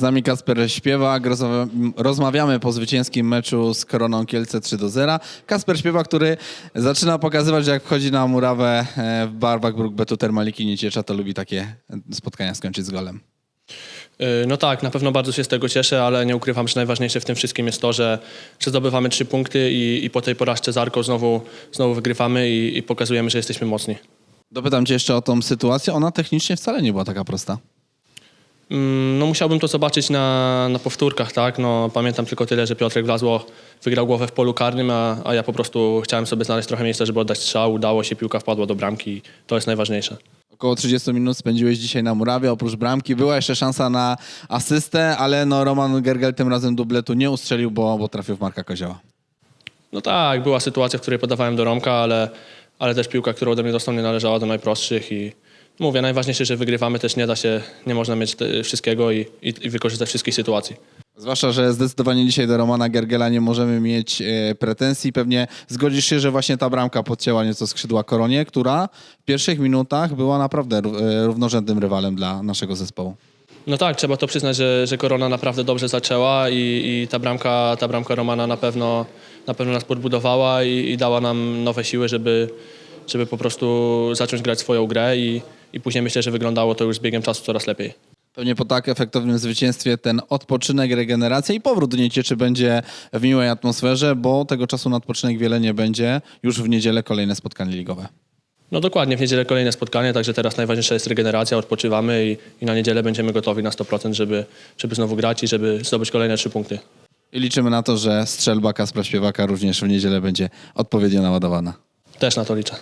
Z nami Kasper Śpiewak. Rozmawia- Rozmawiamy po zwycięskim meczu z Koroną Kielce 3 do 0. Kasper Śpiewak, który zaczyna pokazywać, że jak wchodzi na murawę e, w barwach Brookbetu Termaliki Nieciecza, to lubi takie spotkania skończyć z golem. Yy, No tak, na pewno bardzo się z tego cieszę, ale nie ukrywam, że najważniejsze w tym wszystkim jest to, że, że zdobywamy trzy punkty i, i po tej porażce z Arką znowu, znowu wygrywamy i, i pokazujemy, że jesteśmy mocni. Dopytam cię jeszcze o tą sytuację. Ona technicznie wcale nie była taka prosta. Mm, No musiałbym to zobaczyć na, na powtórkach, tak? No, pamiętam tylko tyle, że Piotrek Wlazło wygrał głowę w polu karnym, a, a ja po prostu chciałem sobie znaleźć trochę miejsca, żeby oddać strzał. Udało się, piłka wpadła do bramki to jest najważniejsze. Około 30 minut spędziłeś dzisiaj na murawie, oprócz bramki. Była jeszcze szansa na asystę, ale no Roman Gergel tym razem dubletu nie ustrzelił, bo, bo trafił w Marka Kozioła. No tak, była sytuacja, w której podawałem do Romka, ale, ale też piłka, którą ode mnie dostał, nie należała do najprostszych i mówię, najważniejsze, że wygrywamy, też nie da się, nie można mieć te, wszystkiego i, i, i wykorzystać wszystkich sytuacji. Zwłaszcza, że zdecydowanie dzisiaj do Romana Gergela nie możemy mieć e, pretensji. Pewnie zgodzisz się, że właśnie ta bramka podcięła nieco skrzydła Koronie, która w pierwszych minutach była naprawdę e, równorzędnym rywalem dla naszego zespołu. No tak, trzeba to przyznać, że, że Korona naprawdę dobrze zaczęła i, i ta, bramka, ta bramka Romana na pewno, na pewno nas podbudowała i, i dała nam nowe siły, żeby, żeby po prostu zacząć grać swoją grę i, i później myślę, że wyglądało to już z biegiem czasu coraz lepiej. Pewnie po tak efektownym zwycięstwie ten odpoczynek, regeneracja i powrót do Niecieczy będzie w miłej atmosferze, bo tego czasu na odpoczynek wiele nie będzie. Już w niedzielę kolejne spotkanie ligowe. No dokładnie, w niedzielę kolejne spotkanie, także teraz najważniejsza jest regeneracja, odpoczywamy i, i na niedzielę będziemy gotowi na 100%, żeby, żeby znowu grać i żeby zdobyć kolejne trzy punkty. I liczymy na to, że strzelba Kaspra Śpiewaka również w niedzielę będzie odpowiednio naładowana. Też na to liczę.